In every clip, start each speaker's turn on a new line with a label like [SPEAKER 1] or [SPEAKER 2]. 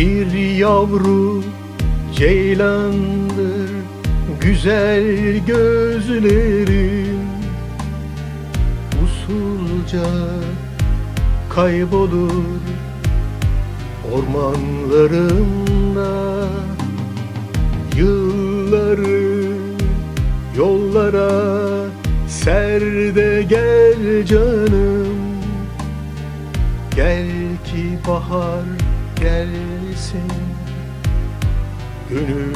[SPEAKER 1] Bir yavru ceylandır güzel gözlerin Usulca kaybolur ormanlarında. Yılları yollara serde gel canım Gel ki bahar gelsin gönül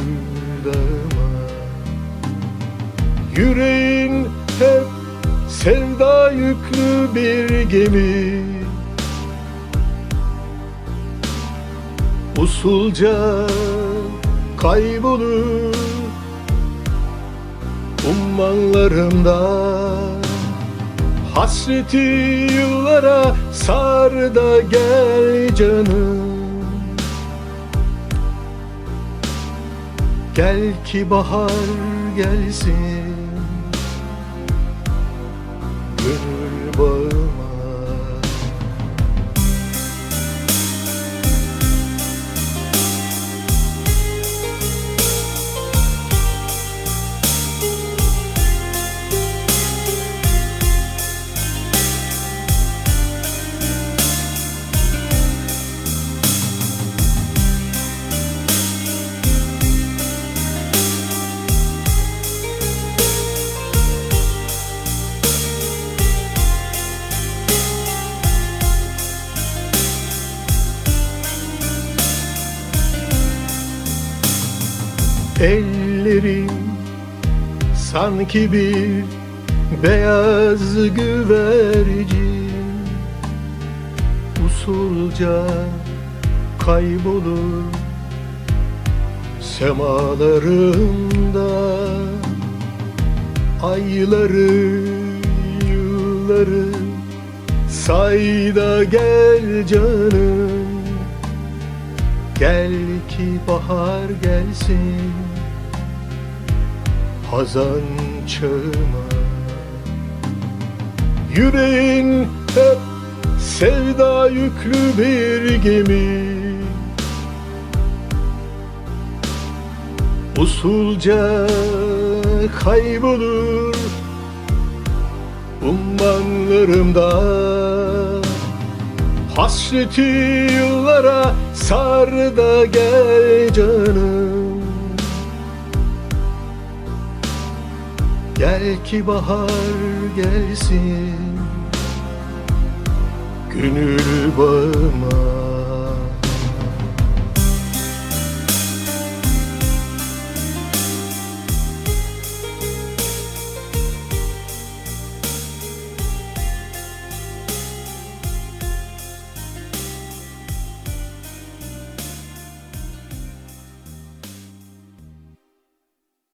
[SPEAKER 1] dağıma. Yüreğin hep sevda yüklü bir gemi. Usulca kaybolur ummanlarımda. Hasreti yıllara sar da gel canım Gel ki bahar gelsin. Gönül Ellerin sanki bir beyaz güvercin. Usulca kaybolur semalarında Ayları, yılları sayda gel canım. Gel ki bahar gelsin Hazan çağıma Yüreğin hep sevda yüklü bir gemi. Usulca kaybolur ummanlarımda. Hasreti yıllara sar da gel canım Gel ki bahar gelsin. Gönül bağıma